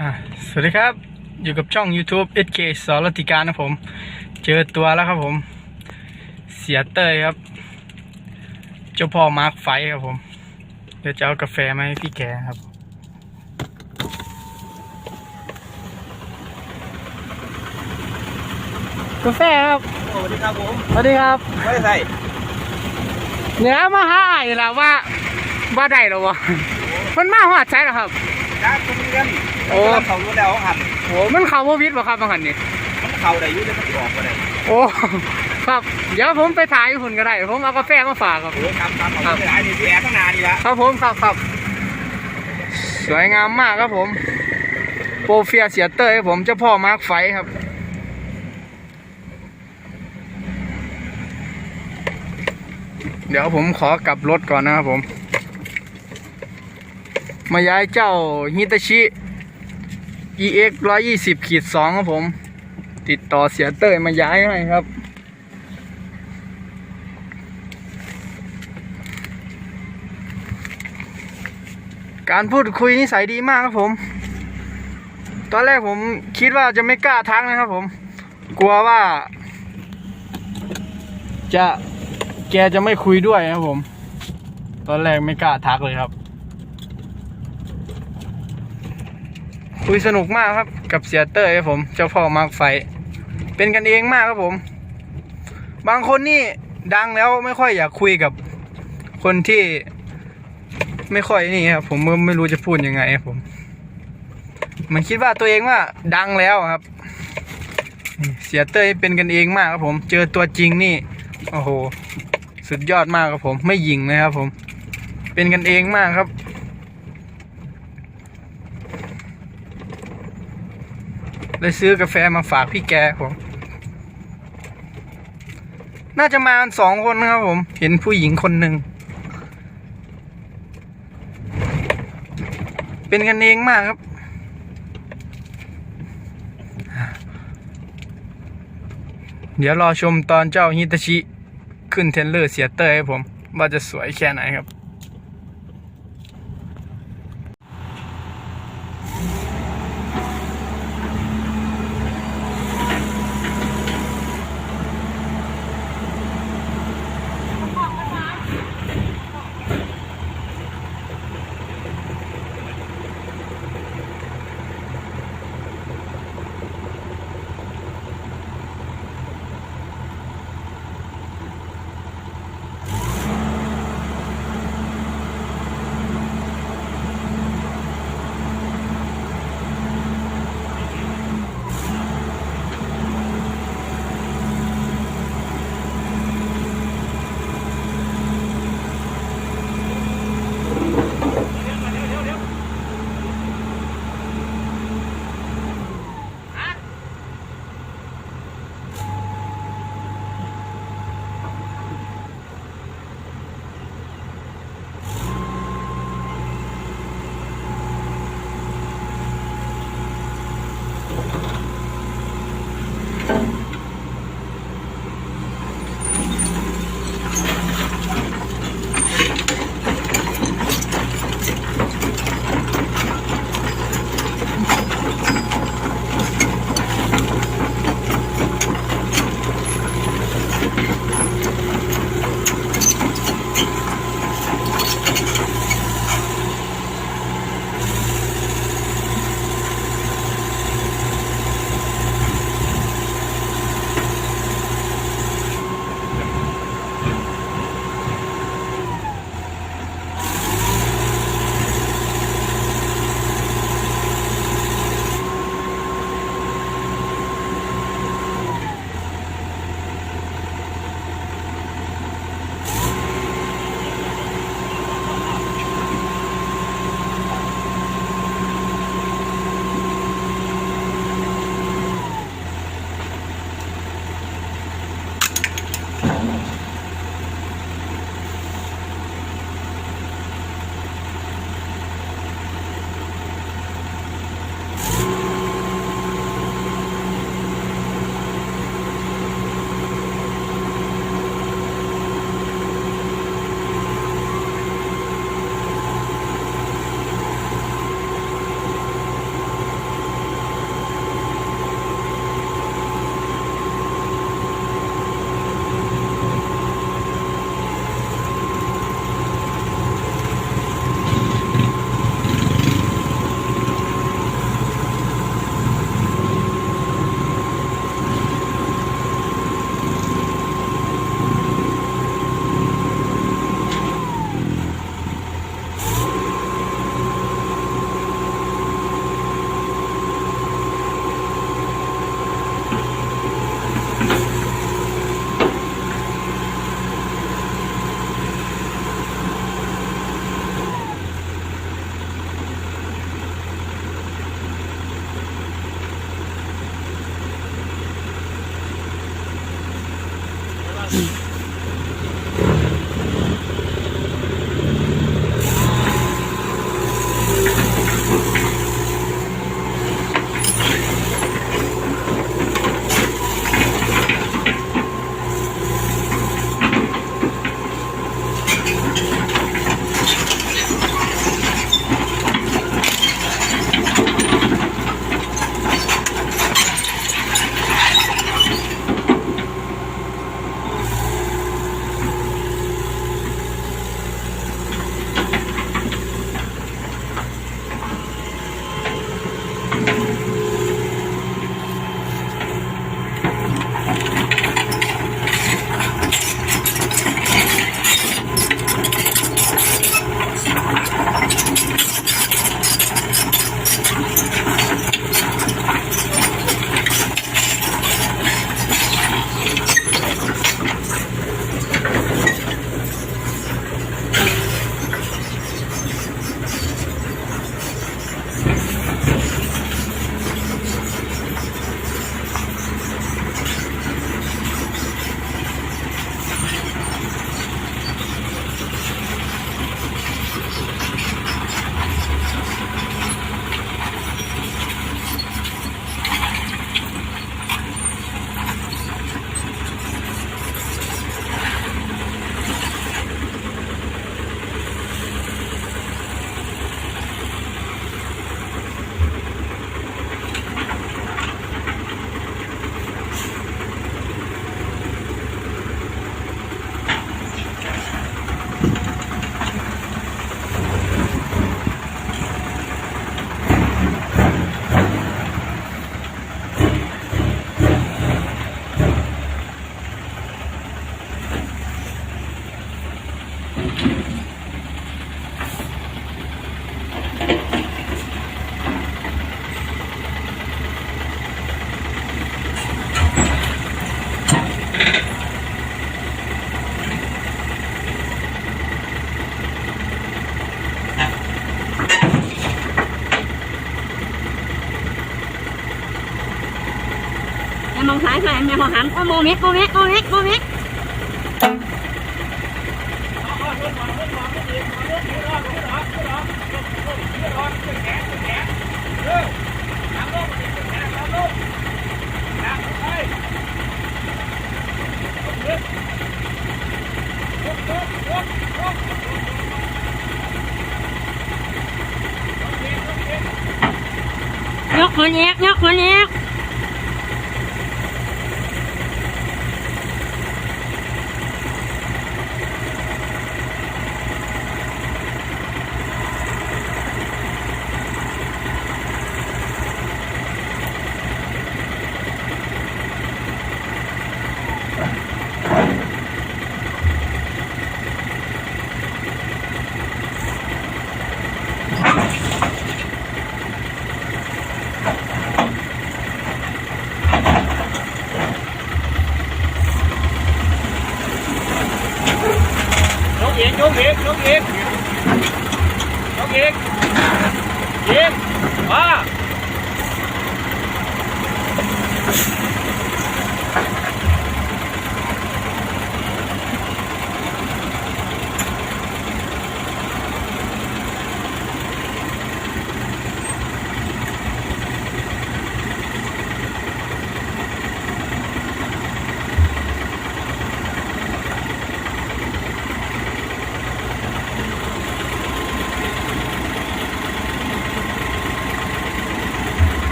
อ่าสวัสดีครับ อยู่กับช่อง YouTube SK สรติการนะผม เจอตัวแล้วครับผม เสียเตยครับ เจ้าพ่อมาร์คไฟครับผม เดี๋ยวจะเอากาแฟมาให้พี่แกครับ กาแฟครับสวัสดีครับผมสวัสดีครับไม่ได้ใส่เนื้อมาหาอ้ายแล้วว่าว่าได้หรอวะมันมาหอดใช่หรอครับจ้าตุ้มกันโอ้ โอ้เขารู้แล้วหันโอ้มันเข่าโมวิดบ่ครับบางหันนี่มันเขาได้อยุ่งเลยมันออกมาได้โอ้ครับเดี๋ยวผมไปถ่ายหุ่นก็ได้ผมเอากาแฟมาฝากครับ โอ้ครับครับเขาได้ไอ้นี่พี่แอร์ข้างหน้านี่ละครับผมครับครับสวยงามมากครับผม โปรเฟียเสียเตอร์ครับผมเจ้าพ่อมาร์คไฟครับเดี๋ยวผมขอกลับรถก่อนนะครับผม มาย้ายเจ้าฮิตาชิ EX 120ขีด2ครับผม ติดต่อเสียเตอร์มาย้ายให้ครับ การพูดคุยนิสัยดีมากครับผม ตอนแรกผมคิดว่าจะไม่กล้าทักนะครับผม กลัวว่า จะแกจะไม่คุยด้วยนะครับผม ตอนแรกไม่กล้าทักเลยครับ คุยสนุกมากครับ กับเสียเตอร์ครับผม เจ้าพ่อมาร์คไฟ เป็นกันเองมากครับผม บางคนนี่ดังแล้วไม่ค่อยอยากคุยกับคนที่ไม่ค่อยนี่ครับผมไม่รู้จะพูดยังไงครับผม มันคิดว่าตัวเองว่าดังแล้วครับ เสียเต้ยเป็นกันเองมากครับผม เจอตัวจริงนี่ โอ้โห สุดยอดมากครับผม ไม่หยิงเลยครับผม เป็นกันเองมากครับ เลยซื้อกาแฟมาฝากพี่แกผม น่าจะมาสองคนนะครับผม เห็นผู้หญิงคนหนึ่ง เป็นกันเองมากครับ เดี๋ยวรอชมตอนเจ้าฮิตาชิ ขึ้นเทรลเลอร์เสียเตอร์ให้ผม ว่าจะสวยแค่ไหนครับ em mong thái cho em em mong hắn có mua mét mô mét mô mét mô mét ยกคนเอกยกคนเอก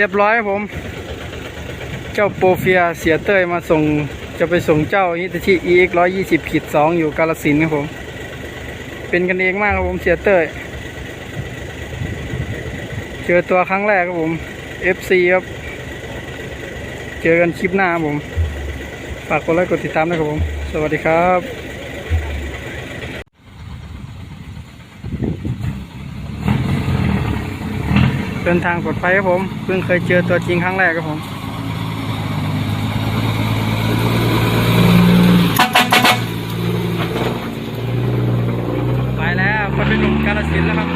เรียบร้อยครับผม เจ้าโปรเฟียเสียเต้ยมาส่งจะไปส่งเจ้าฮิตาชิ EX 120ขีด2อยู่กาลสินครับผม เป็นกันเองมากครับผมเสียเต้ยเจอตัวครั้งแรกครับผม FC ครับ เจอกันคลิปหน้าครับผม ฝากกดไลค์กดติดตามด้วยครับผม สวัสดีครับ เดินทางปลอดภัยครับผม เพิ่งเคยเจอตัวจริงครั้งแรกครับผมไปแล้วคนเป็นหนุ่มกาลสินแล้วครับ